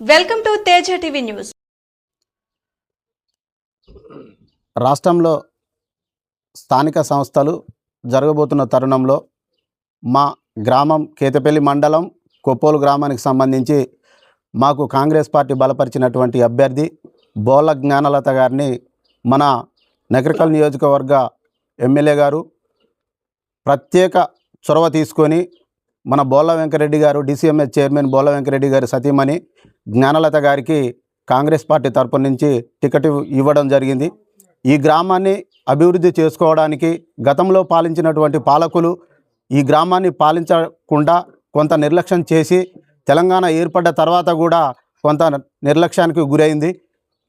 Welcome to Teja TV news. రాష్ట్రంలో స్థానిక సంస్థలు జరగబోతున్న తరుణంలో మా గ్రామం కేతపల్లి మండలం కొప్పోలు గ్రామానికి సంబంధించి మాకు కాంగ్రెస్ పార్టీ బలపరిచినటువంటి అభ్యర్థి బోల జ్ఞానలత గారిని మన నగరికల్ నియోజకవర్గ ఎమ్మెల్యే గారు ప్రత్యేక చొరవ తీసుకొని మన బోళ్ళ వెంకరెడ్డి గారు డిసిఎంఎస్ చైర్మన్ బోళ్ళ వెంకరెడ్డి గారి సతీమణి జ్ఞానలత గారికి కాంగ్రెస్ పార్టీ తరపు నుంచి టికెట్ ఇవ్వడం జరిగింది. ఈ గ్రామాన్ని అభివృద్ధి చేసుకోవడానికి గతంలో పాలించినటువంటి పాలకులు ఈ గ్రామాన్ని పాలించకుండా కొంత నిర్లక్ష్యం చేసి తెలంగాణ ఏర్పడ్డ తర్వాత కూడా కొంత నిర్లక్ష్యానికి గురైంది.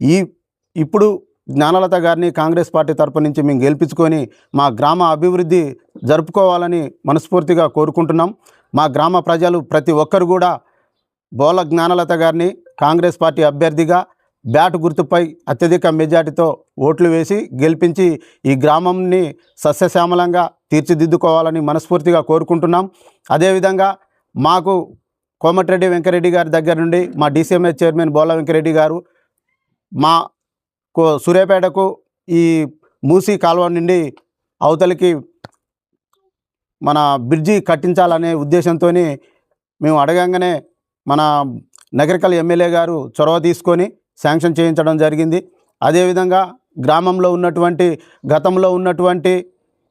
ఈ ఇప్పుడు జ్ఞానలత గారిని కాంగ్రెస్ పార్టీ తరపు నుంచి మేము గెలిపించుకొని మా గ్రామ అభివృద్ధి జరుపుకోవాలని మనస్ఫూర్తిగా కోరుకుంటున్నాం. మా గ్రామ ప్రజలు ప్రతి ఒక్కరు కూడా బోల జ్ఞానలత గారిని కాంగ్రెస్ పార్టీ అభ్యర్థిగా బ్యాట్ గుర్తుపై అత్యధిక మెజార్టీతో ఓట్లు వేసి గెలిపించి ఈ గ్రామంని సస్యశ్యామలంగా తీర్చిదిద్దుకోవాలని మనస్ఫూర్తిగా కోరుకుంటున్నాం. అదేవిధంగా మాకు కోమటిరెడ్డి వెంకరెడ్డి గారి దగ్గర నుండి మా డీసీఎంఎస్ చైర్మన్ బోల వెంకరెడ్డి గారు మా కో సూర్యాపేటకు ఈ మూసీ కాలువ నుండి అవతలికి మన బ్రిడ్జి కట్టించాలనే ఉద్దేశంతో మేము అడగంగానే మన నగరికల్ ఎమ్మెల్యే గారు చొరవ తీసుకొని శాంక్షన్ చేయించడం జరిగింది. అదేవిధంగా గ్రామంలో ఉన్నటువంటి గతంలో ఉన్నటువంటి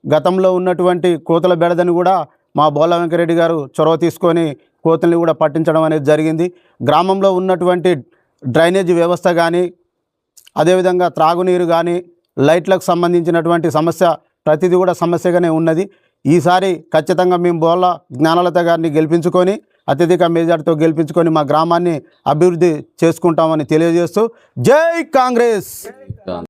గతంలో ఉన్నటువంటి కోతల బెడదని కూడా మా బోల వెంకరెడ్డి గారు చొరవ తీసుకొని కోతల్ని కూడా పట్టించడం అనేది జరిగింది. గ్రామంలో ఉన్నటువంటి డ్రైనేజ్ వ్యవస్థ కానీ అదేవిధంగా త్రాగునీరు కానీ లైట్లకు సంబంధించినటువంటి సమస్య ప్రతిదీ కూడా సమస్యగానే ఉన్నది. ఈసారి ఖచ్చితంగా మేము బోళ్ళ జ్ఞానలత గారిని గెలిపించుకొని అత్యధిక మెజార్టీతో గెలిపించుకొని మా గ్రామాన్ని అభివృద్ధి చేసుకుంటామని తెలియజేస్తూ జై కాంగ్రెస్!